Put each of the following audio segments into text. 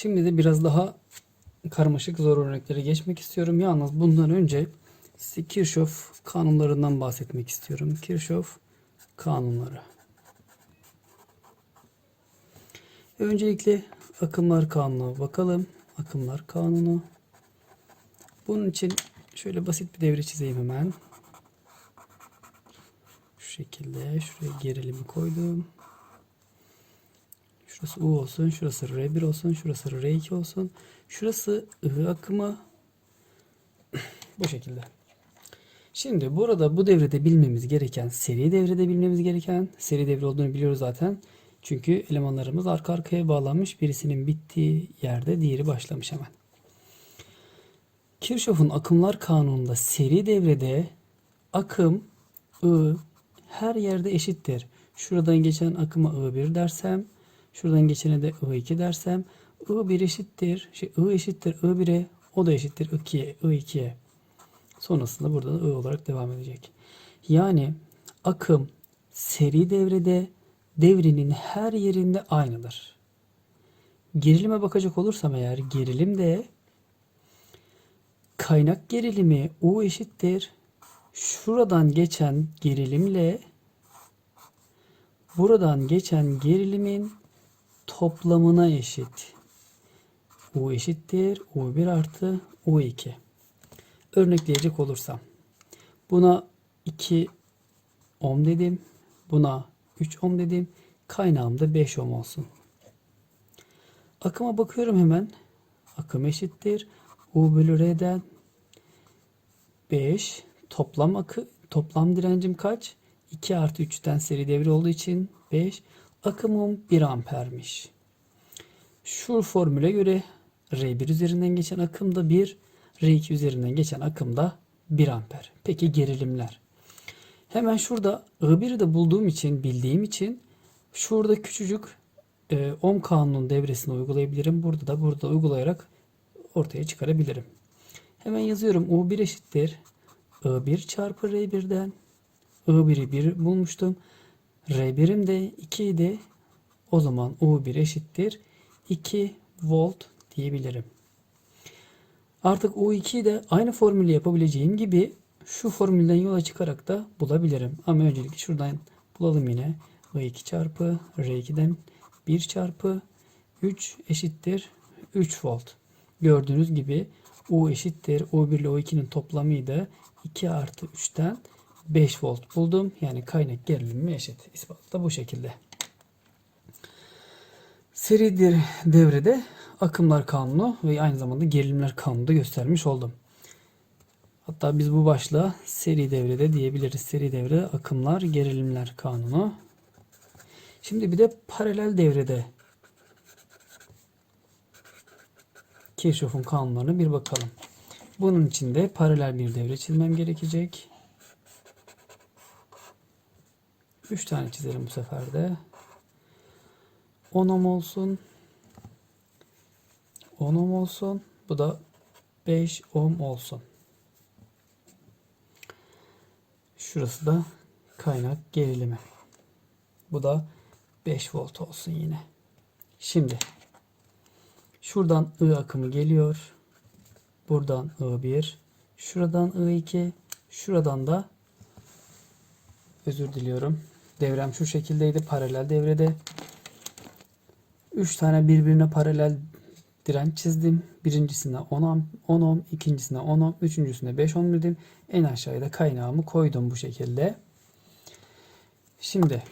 Şimdi de biraz daha karmaşık zor örneklere geçmek istiyorum. Yalnız bundan önce size Kirchhoff kanunlarından bahsetmek istiyorum. Kirchhoff kanunları. Öncelikle akımlar kanunu bakalım. Akımlar kanunu. Bunun için şöyle basit bir devre çizeyim hemen. Şu şekilde şuraya gerilimi koydum. Şurası U olsun, şurası R1 olsun, şurası R2 olsun. Şurası I akımı. bu şekilde. Şimdi burada bu devrede bilmemiz gereken, seri devrede bilmemiz gereken, seri devre olduğunu biliyoruz zaten. Çünkü elemanlarımız arka arkaya bağlanmış. Birisinin bittiği yerde diğeri başlamış hemen. Kirchhoff'un akımlar kanununda seri devrede akım I her yerde eşittir. Şuradan geçen akıma I1 dersem, şuradan geçene de I2 dersem, I1 eşittir, şey, I eşittir I1'e, o da eşittir I2'ye, I2'ye. Sonrasında burada da I olarak devam edecek. Yani akım seri devrede devrenin her yerinde aynıdır. Gerilime bakacak olursam eğer gerilim de kaynak gerilimi U eşittir. Şuradan geçen gerilimle buradan geçen gerilimin toplamına eşit. U eşittir. U1 artı U2. Örnekleyecek olursam. Buna 2 ohm dedim. Buna 3 ohm dedim. Kaynağım da 5 ohm olsun. Akıma bakıyorum hemen. Akım eşittir. U bölü R'den 5 toplam akı toplam direncim kaç? 2 artı 3'ten seri devre olduğu için 5. Akımım 1 ampermiş. Şu formüle göre R1 üzerinden geçen akım da 1, R2 üzerinden geçen akım da 1 amper. Peki gerilimler? Hemen şurada I1'i de bulduğum için, bildiğim için şurada küçücük e, ohm kanunun devresini uygulayabilirim. Burada da burada uygulayarak ortaya çıkarabilirim. Hemen yazıyorum. U1 eşittir. I1 çarpı R1'den. I1'i 1 bulmuştum. R1'im de 2 idi. O zaman U1 eşittir. 2 volt diyebilirim. Artık U2'yi de aynı formülü yapabileceğim gibi şu formülden yola çıkarak da bulabilirim. Ama öncelikle şuradan bulalım yine. I2 çarpı R2'den 1 çarpı 3 eşittir 3 volt. Gördüğünüz gibi U eşittir. U1 ile U2'nin toplamıydı. 2 artı 3'ten 5 volt buldum. Yani kaynak gerilimi eşit. İspatı da bu şekilde. Seridir devrede akımlar kanunu ve aynı zamanda gerilimler kanunu da göstermiş oldum. Hatta biz bu başlığa seri devrede diyebiliriz. Seri devrede akımlar gerilimler kanunu. Şimdi bir de paralel devrede Kirchhoff'un kanunlarına bir bakalım. Bunun için de paralel bir devre çizmem gerekecek. 3 tane çizelim bu sefer de. 10 ohm olsun. 10 ohm olsun. Bu da 5 ohm olsun. Şurası da kaynak gerilimi. Bu da 5 volt olsun yine. Şimdi şuradan I akımı geliyor. Buradan I1, şuradan I2, şuradan da özür diliyorum. Devrem şu şekildeydi paralel devrede. 3 tane birbirine paralel direnç çizdim. Birincisine 10 ohm, 10 ohm, ikincisine 10 ohm, üçüncüsüne 5 ohm dedim. En aşağıya da kaynağımı koydum bu şekilde. Şimdi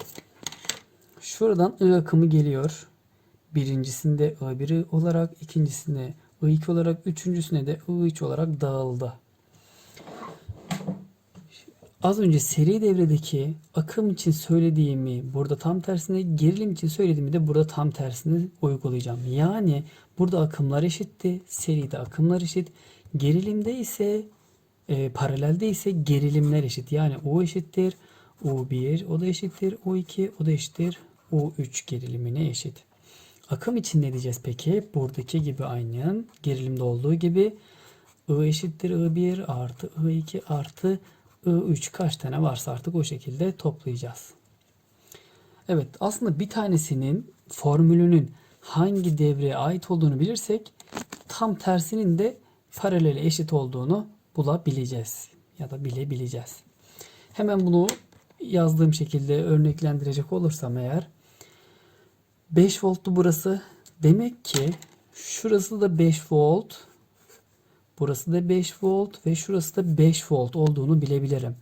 şuradan I akımı geliyor. Birincisinde I1 olarak, ikincisinde I2 olarak, üçüncüsüne de I3 olarak dağıldı. Az önce seri devredeki akım için söylediğimi burada tam tersine, gerilim için söylediğimi de burada tam tersine uygulayacağım. Yani burada akımlar eşitti, seride akımlar eşit. Gerilimde ise e, paralelde ise gerilimler eşit. Yani U eşittir U1 o da eşittir U2 o da eşittir U3 gerilimine eşit. Akım için ne diyeceğiz peki? Buradaki gibi aynı gerilimde olduğu gibi I eşittir I1 artı I2 artı I3 kaç tane varsa artık o şekilde toplayacağız. Evet aslında bir tanesinin formülünün hangi devreye ait olduğunu bilirsek tam tersinin de paralele eşit olduğunu bulabileceğiz ya da bilebileceğiz. Hemen bunu yazdığım şekilde örneklendirecek olursam eğer 5 voltlu burası. Demek ki şurası da 5 volt. Burası da 5 volt ve şurası da 5 volt olduğunu bilebilirim.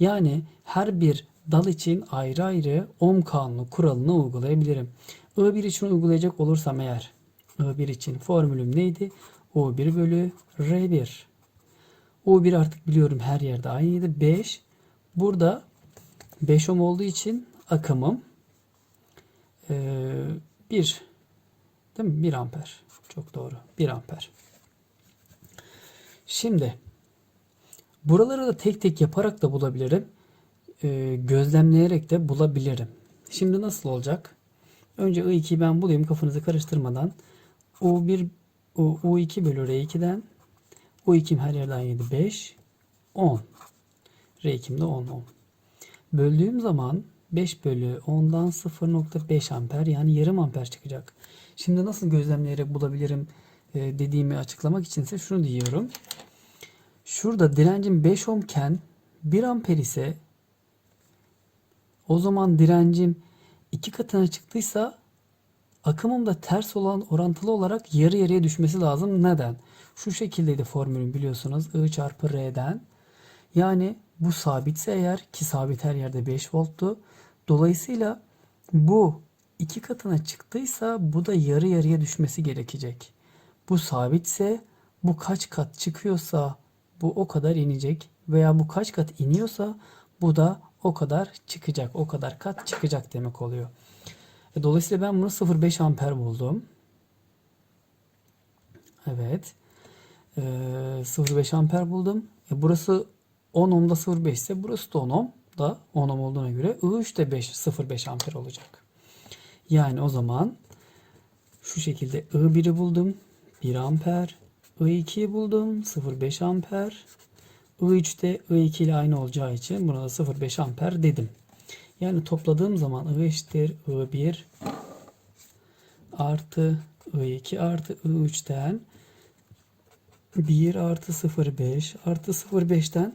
Yani her bir dal için ayrı ayrı ohm kanunu kuralını uygulayabilirim. I1 için uygulayacak olursam eğer I1 için formülüm neydi? U1 bölü R1. U1 artık biliyorum her yerde aynıydı. 5. Burada 5 ohm olduğu için akımım 1 değil mi? 1 amper. Çok doğru. 1 amper. Şimdi buraları da tek tek yaparak da bulabilirim. Ee, gözlemleyerek de bulabilirim. Şimdi nasıl olacak? Önce I2'yi ben bulayım kafanızı karıştırmadan. U1 U, U2 bölü R2'den U2'm her yerde aynıydı. 5 10 R2'm de 10 ohm. Böldüğüm zaman 5 bölü 10'dan 0.5 amper yani yarım amper çıkacak. Şimdi nasıl gözlemleyerek bulabilirim e, dediğimi açıklamak içinse şunu diyorum. Şurada direncim 5 ohmken 1 amper ise o zaman direncim iki katına çıktıysa akımım da ters olan orantılı olarak yarı yarıya düşmesi lazım. Neden? Şu şekildeydi formülün biliyorsunuz. I çarpı R'den. Yani bu sabitse eğer ki sabit her yerde 5 volttu. Dolayısıyla bu iki katına çıktıysa bu da yarı yarıya düşmesi gerekecek. Bu sabitse bu kaç kat çıkıyorsa bu o kadar inecek veya bu kaç kat iniyorsa bu da o kadar çıkacak. O kadar kat çıkacak demek oluyor. E, dolayısıyla ben bunu 0.5 amper buldum. Evet. E, 0.5 amper buldum. E, burası 10 ohmda 0.5 ise burası da 10 ohm da 10 ohm olduğuna göre I3 de 5, 0.5 amper olacak. Yani o zaman şu şekilde I1'i buldum. 1 amper. I2'yi buldum. 0.5 amper. I3 de I2 ile aynı olacağı için buna da 0.5 amper dedim. Yani topladığım zaman I eşittir I1 artı I2 artı I3'ten 1 artı 0.5 artı 0.5'ten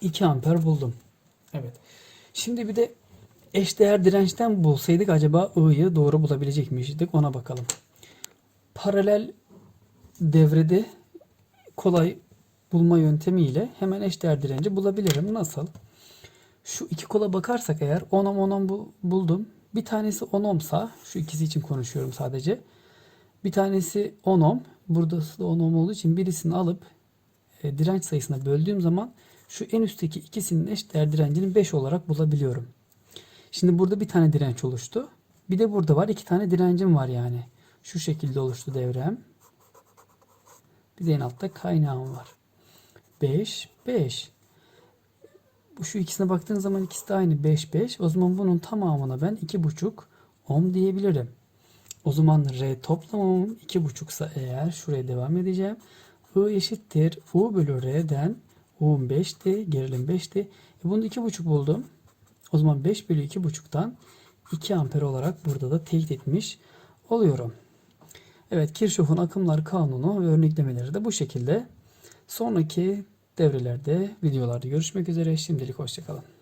2 amper buldum. Evet. Şimdi bir de eşdeğer dirençten bulsaydık acaba I'yı doğru bulabilecek miydik ona bakalım. Paralel devrede kolay bulma yöntemiyle hemen eşdeğer direnci bulabilirim. Nasıl? Şu iki kola bakarsak eğer 10 ohm 10 ohm bu- buldum. Bir tanesi 10 ohmsa şu ikisi için konuşuyorum sadece. Bir tanesi 10 ohm. Burası da 10 ohm olduğu için birisini alıp e, direnç sayısına böldüğüm zaman şu en üstteki ikisinin eşdeğer direncini 5 olarak bulabiliyorum. Şimdi burada bir tane direnç oluştu. Bir de burada var. iki tane direncim var yani. Şu şekilde oluştu devrem. Bir de en altta kaynağım var. 5, 5. Bu şu ikisine baktığın zaman ikisi de aynı 5, 5. O zaman bunun tamamına ben 2,5 ohm diyebilirim. O zaman R toplamım 2,5 ise eğer şuraya devam edeceğim. I eşittir U bölü R'den U'm 5'ti. Gerilim 5'ti. E bunu 2,5 buldum. O zaman 5 bölü 2,5'tan 2 amper olarak burada da teyit etmiş oluyorum. Evet Kirchhoff'un akımlar kanunu ve örneklemeleri de bu şekilde. Sonraki devrelerde, videolarda görüşmek üzere. Şimdilik hoşçakalın.